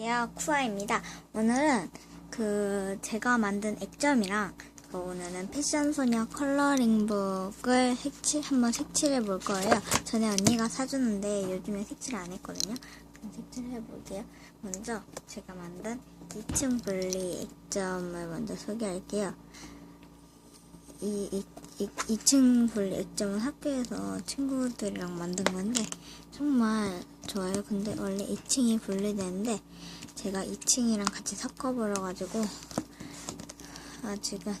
안녕하세요. 쿠아입니다. 오늘은 그 제가 만든 액점이랑 그 오늘은 패션소녀 컬러링북을 색칠 한번 색칠해 볼 거예요. 전에 언니가 사주는데 요즘에 색칠 안 했거든요. 그럼 색칠해 볼게요. 먼저 제가 만든 2층 분리 액점을 먼저 소개할게요. 이, 이, 이 2층 분리 액점은 학교에서 친구들이랑 만든 건데 정말 좋아요. 근데 원래 2층이 분리되는데 제가 2층이랑 같이 섞어버려가지고 아직은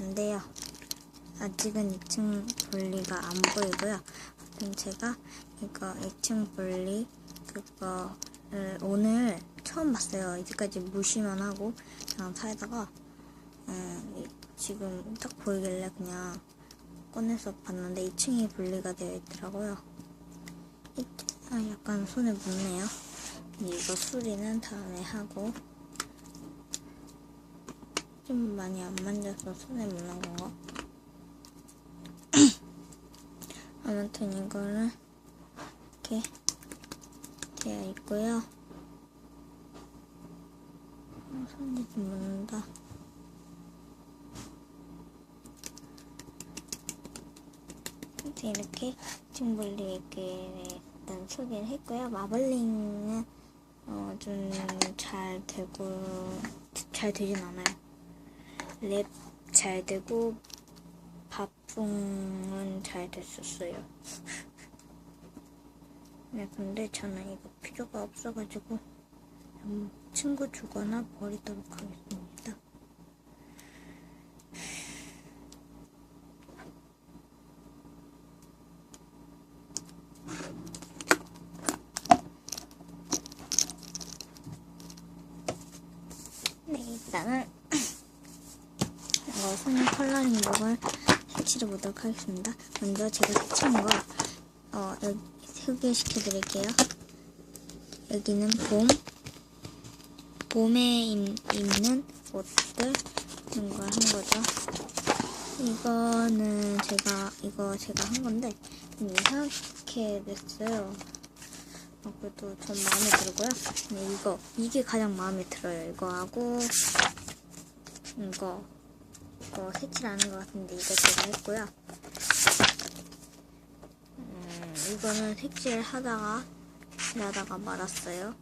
안 돼요. 아직은 2층 분리가 안 보이고요. 아무튼 제가 이거 2층 분리 그거를 오늘 처음 봤어요. 이제까지 무시만 하고 그냥 사다가 음, 이- 지금 딱 보이길래 그냥 꺼내서 봤는데 2층이 분리가 되어 있더라고요. 이- 아, 약간 손에 묻네요. 이거 수리는 다음에 하고 좀 많이 안 만져서 손에 묻는 건가? 아무튼 이거는 이렇게 되어 있고요. 아, 손이 좀 묻는다. 아무튼 이렇게 징벌리 이렇게 일단 소개를 했고요. 마블링은 어, 좀 잘 되고 잘 되진 않아요. 랩 잘 되고 밥풍은 잘 됐었어요. 네, 근데 저는 이거 필요가 없어가지고 음, 친구 주거나 버리도록 하겠습니다. 네, 일단은 이거 손님 컬러링북을 색칠해 보도록 하겠습니다. 먼저 제가 색칠한 거 어, 여기 소개시켜 드릴게요. 여기는 봄, 봄에 입, 입는 옷들 이런 걸 한 거죠. 이거는 제가 이거 제가 한 건데 좀 이상하게 됐어요. 어, 그래도 전 마음에 들고요. 근데 이거 이게 가장 마음에 들어요. 이거 하고 이거 이 거 색칠 안 한 것 같은데 이거 제가 했고요. 음, 이거는 색칠 하다가 하다가 말았어요.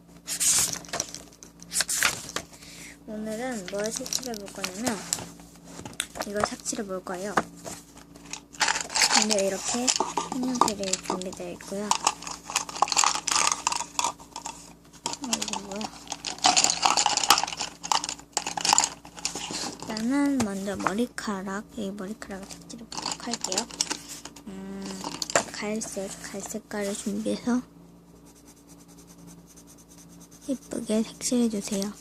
오늘은 뭘 색칠해 볼 거냐면 이걸 색칠해 볼 거예요. 근데 이렇게 색연필이 준비되어 있고요. 어, 이거 뭐야? 일단은 먼저 머리카락, 이 머리카락을 색칠해 보도록 할게요. 음, 갈색, 갈색깔을 준비해서 예쁘게 색칠해 주세요.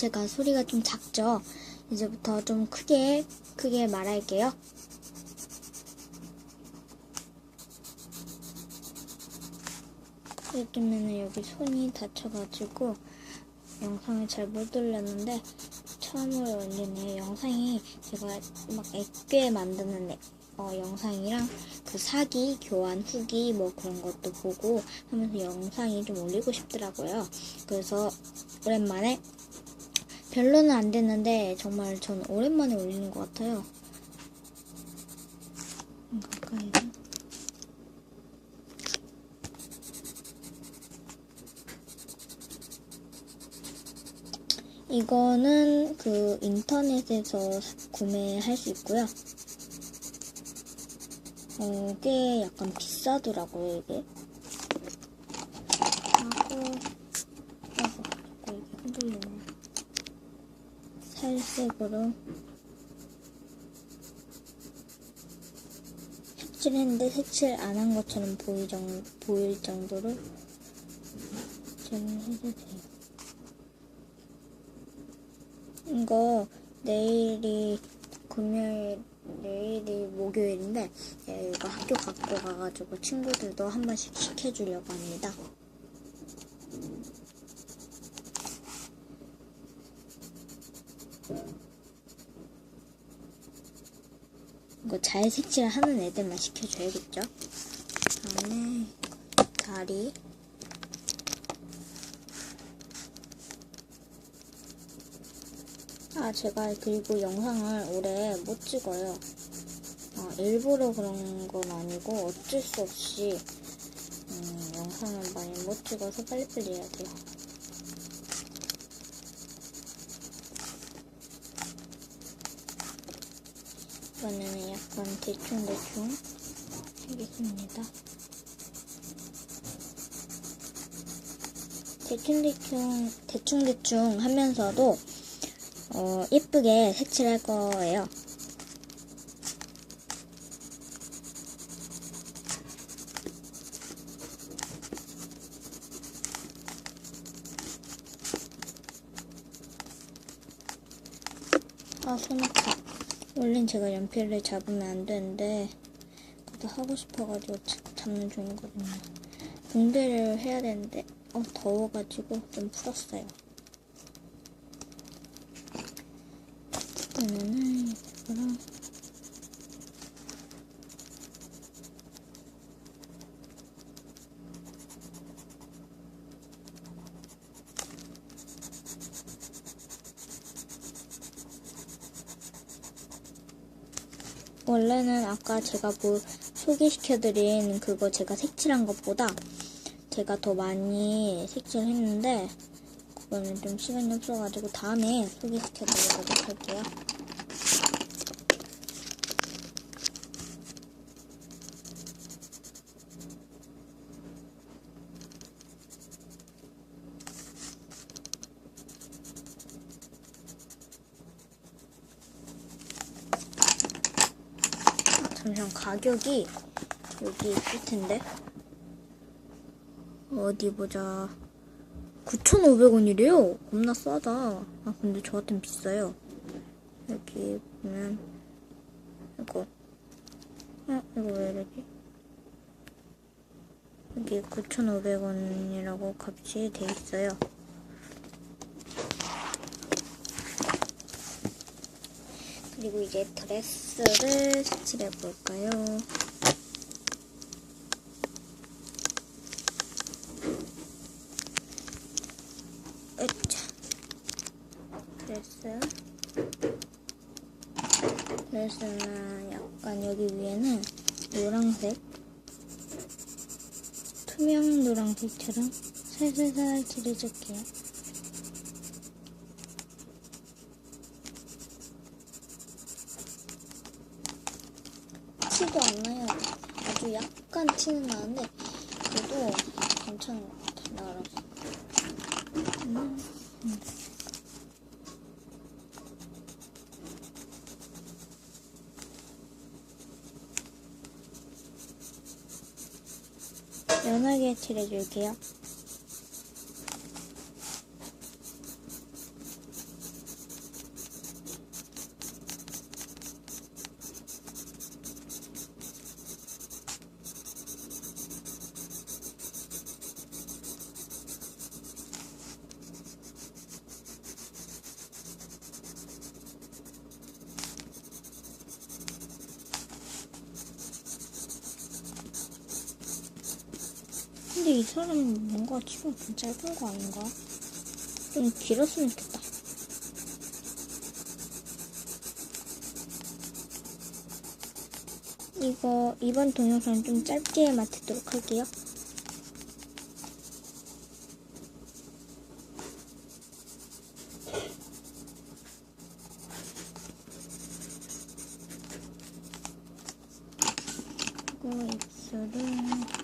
제가 소리가 좀 작죠? 이제부터 좀 크게, 크게 말할게요. 요즘에는 여기 손이 다쳐가지고 영상을 잘 못 올렸는데 처음으로 올리네요. 영상이 제가 막 액괴 만드는 애- 어, 영상이랑 그 사기, 교환 후기 뭐 그런 것도 보고 하면서 영상이 좀 올리고 싶더라고요. 그래서 오랜만에 별로는 안 됐는데 정말 전 오랜만에 올리는 것 같아요. 음, 가까이서. 이거는 그 인터넷에서 사- 구매할 수 있고요. 어, 꽤 약간 비싸더라고요, 이게. 하고, 어, 자꾸 이게 흔들리네. 살색으로 색칠했는데 색칠 안 한 것처럼 보일, 정, 보일 정도로 제거해도 돼요. 이거 내일이 금요일 내일이 목요일인데 예, 이거 학교 갖고 가가지고 친구들도 한 번씩 시켜주려고 합니다. 이거 잘 색칠하는 애들만 시켜줘야겠죠? 다음에 다리. 아 제가 그리고 영상을 오래 못 찍어요. 아, 일부러 그런 건 아니고 어쩔 수 없이 음, 영상을 많이 못 찍어서 빨리빨리 해야 돼요. 이번에는 약간 대충대충 하겠습니다. 대충대충, 대충대충 하면서도, 어, 예쁘게 색칠할 거예요. 아, 손 아파. 원래는 제가 연필을 잡으면 안 되는데 그래도 하고 싶어가지고 자- 잡는 중이거든요. 붕대를 해야 되는데 어 더워가지고 좀 풀었어요. 이거랑 원래는 아까 제가 뭐 소개시켜드린 그거 제가 색칠한 것보다 제가 더 많이 색칠했는데 그거는 좀 시간이 없어가지고 다음에 소개시켜드리도록 할게요. 잠시만 가격이 여기 있을 텐데. 어디 보자. 9,500원이래요. 겁나 싸다. 아 근데 저한텐 비싸요. 여기 보면 이거. 어 이거 왜 이러지? 여기 9,500원이라고 값이 돼 있어요 그리고 이제 드레스를 색칠해 볼까요? 으차. 드레스. 드레스는 약간 여기 위에는 노란색, 투명 노란색처럼 살살살 칠해줄게요. 안 나요. 아주 약간 티는 나는데 그래도 괜찮은 것 같아요. 나라서. 음, 음. 연하게 칠해줄게요. 근데 이 사람 뭔가 치마 좀 짧은 거 아닌가? 좀 길었으면 좋겠다. 이거 이번 동영상 좀 짧게 마치도록 할게요. 그리고 입술은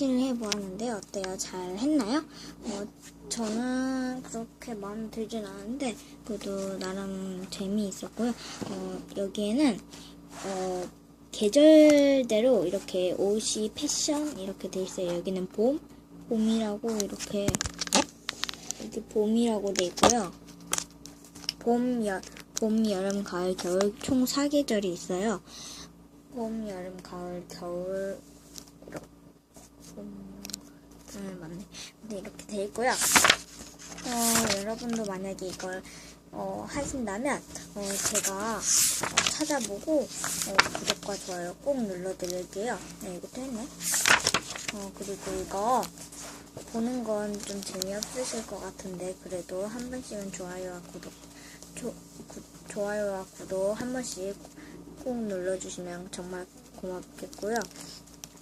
펜싱을 해보았는데 어때요? 잘 했나요? 어, 저는 그렇게 마음에 들진 않았는데 그래도 나름 재미있었고요. 어, 여기에는 어, 계절대로 이렇게 옷이 패션 이렇게 돼 있어요. 여기는 봄, 봄이라고 이렇게 여기 봄이라고 돼 있고요. 봄, 여, 봄, 여름, 가을, 겨울 총 4계절이 있어요. 봄, 여름, 가을, 겨울 이렇게 봄, 음, 맞네. 근데 이렇게 돼 있고요. 어, 여러분도 만약에 이걸 어, 하신다면 어, 제가 어, 찾아보고 어, 구독과 좋아요 꼭 눌러드릴게요. 네, 이것도 했네. 어, 그리고 이거 보는 건 좀 재미없으실 것 같은데 그래도 한 번씩은 좋아요와 구독 조, 구, 좋아요와 구독 한 번씩 꼭 눌러주시면 정말 고맙겠고요.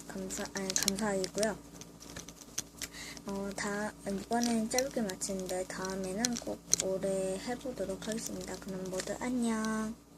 감사 아니, 감사하겠고요. 어, 다 이번에는 짧게 마치는데 다음에는 꼭 오래 해보도록 하겠습니다. 그럼 모두 안녕.